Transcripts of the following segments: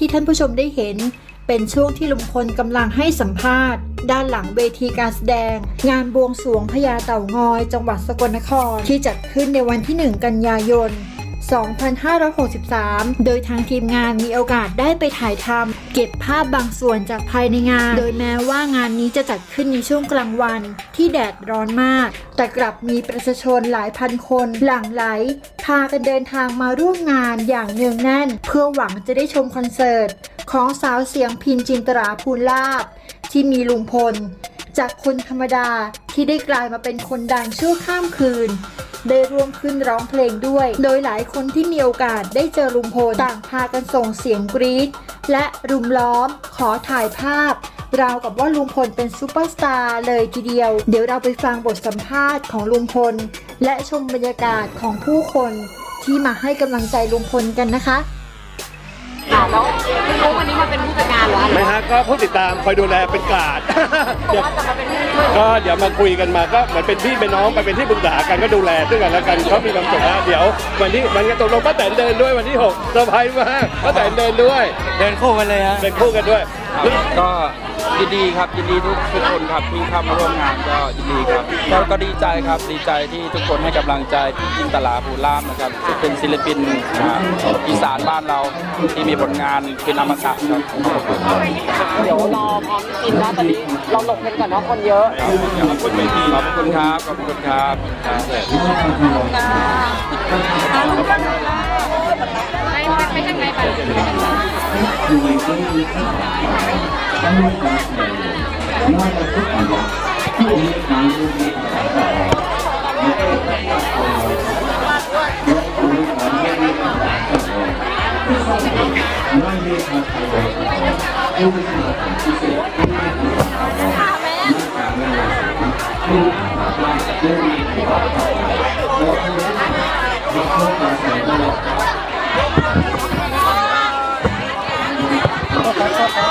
ที่ท่านผู้ชมได้เห็น เป็นช่วงที่ลุงพลกำลังให้สัมภาษณ์ ด้านหลังเวทีการแสดง งานบวงสรวงพญาเต่างอย จังหวัดสกลนคร ที่จัดขึ้นในวันที่ 1 กันยายน 2563 โดยทางทีมงานมีโอกาสได้ไปถ่ายทำ เก็บภาพบางส่วนจากภายในงาน โดยแม้ว่างานนี้จะจัดขึ้นในช่วงกลางวันที่แดดร้อนมาก แต่กลับมีประชาชนหลายพันคนหลั่งไหล พากันเดินทางมาร่วมงานอย่างเนืองแน่น เพื่อหวังจะได้ชมคอนเสิร์ต ของสาวเสียงพินจินตราภูลาภที่มีลุงพล จากคนธรรมดาที่ได้กลายมาเป็นคนดังชั่วข้ามคืน ได้ร่วมขึ้นร้องเพลงด้วย โดยหลายคนที่มีโอกาสได้เจอลุงพลต่างพากันส่งเสียงกรี๊ดและรุมล้อมขอถ่ายภาพราวกับว่าลุงพลเป็นซูเปอร์สตาร์เลยทีเดียว เดี๋ยวเราไปฟังบทสัมภาษณ์ของลุงพล และชมบรรยากาศของผู้คนที่มาให้กำลังใจลุงพลกันนะคะ ค่ะแล้วพี่ฟุ๊กวันนี้มาเป็นผู้จัดการเหรอไม่ฮะก็ผู้ติดตามคอยดูแลเป็นกาด บอกว่าจะมาเป็นผู้ช่วยก็เดี๋ยวมาคุยกันมาก็เหมือนเป็นพี่เป็นน้องไปเป็นที่ปรึกษากันก็ดูแลซึ่งกันและกันเขามีความสุขแล้วเดี๋ยว วันที่มันก็ตกลงป้าแตนเดินด้วยวันที่6เซอร์ไพรส์มากป้าแตนเดินด้วยเดินคู่กันเลยฮะ เดินคู่กันด้วย ก็ ยินดีครับยินดีทุกทุกคนครับที่เข้ามาร่วมงานก็ยินดีครับก็ก็ดีใจครับดีใจที่ทุกคนให้กำลังใจพี่จินตลาภูลามนะครับซึ่งเป็นศิลปินอ่าอีสานบ้านเราที่มีผลงานเป็นอมตะครับเดี๋ยวรอพร้อมกินนะตอนนี้เราหลบกันก่อนเนาะคนเยอะขอบคุณขอบคุณครับขอบคุณครับครับไม่ ไป ¡Vamos!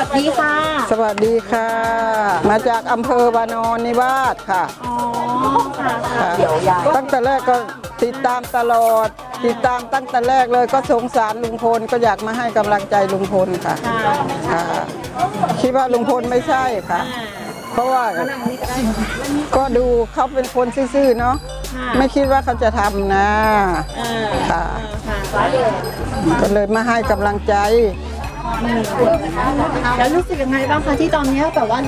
วัสดีค่ะสวัสดีค่ะ มาจากอำเภอบานอนนิวาสค่ะอ๋อค่ะค่ะ เดี๋ยวยายตั้งแต่แรกก็ติดตามตลอด ติดตามตั้งแต่แรกเลยก็สงสารลุงพลก็อยากมาให้กำลังใจลุงพลค่ะค่ะคิดว่าลุงพลไม่ใช่ค่ะ เพราะว่าก็ดูเขาเป็นคนซื่อๆเนาะไม่คิดว่าเขาจะทำนะค่ะก็เลยมาให้กำลังใจ แล้วรู้สึกยังไงบ้างคะที่ตอนนี้แบบว่า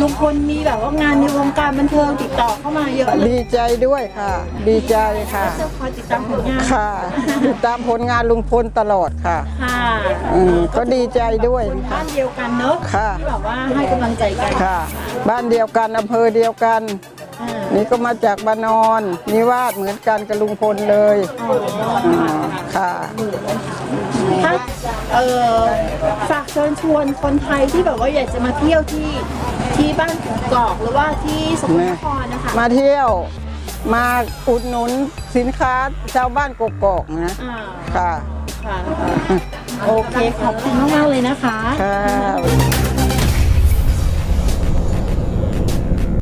ลุงพลมีแบบว่างานในวงการบันเทิงติดต่อเข้ามาเยอะเลยดีใจด้วยค่ะ ดีใจค่ะจะคอยติดตามผลงานค่ะ ติดตามผลงานลุงพลตลอดค่ะค่ะอืมก็ดีใจด้วยบ้านเดียวกันเนอะค่ะที่แบบว่าให้กำลังใจกันค่ะ บ้านเดียวกันอำเภอเดียวกันอ่านี่ก็มาจากบ้านนอนนิวาสเหมือนกันกับลุงพลเลยอืมค่ะถ้า เออฝากเชิญชวนคนไทยที่แบบว่าอยากจะมาเที่ยวที่ที่บ้านกอกหรือว่าที่สกลนครนะคะมาเที่ยว มาอุดหนุนสินค้าชาวบ้านกกอกนะอ่าค่ะค่ะ โอเคขอบคุณมากๆเลยนะคะ ค่ะ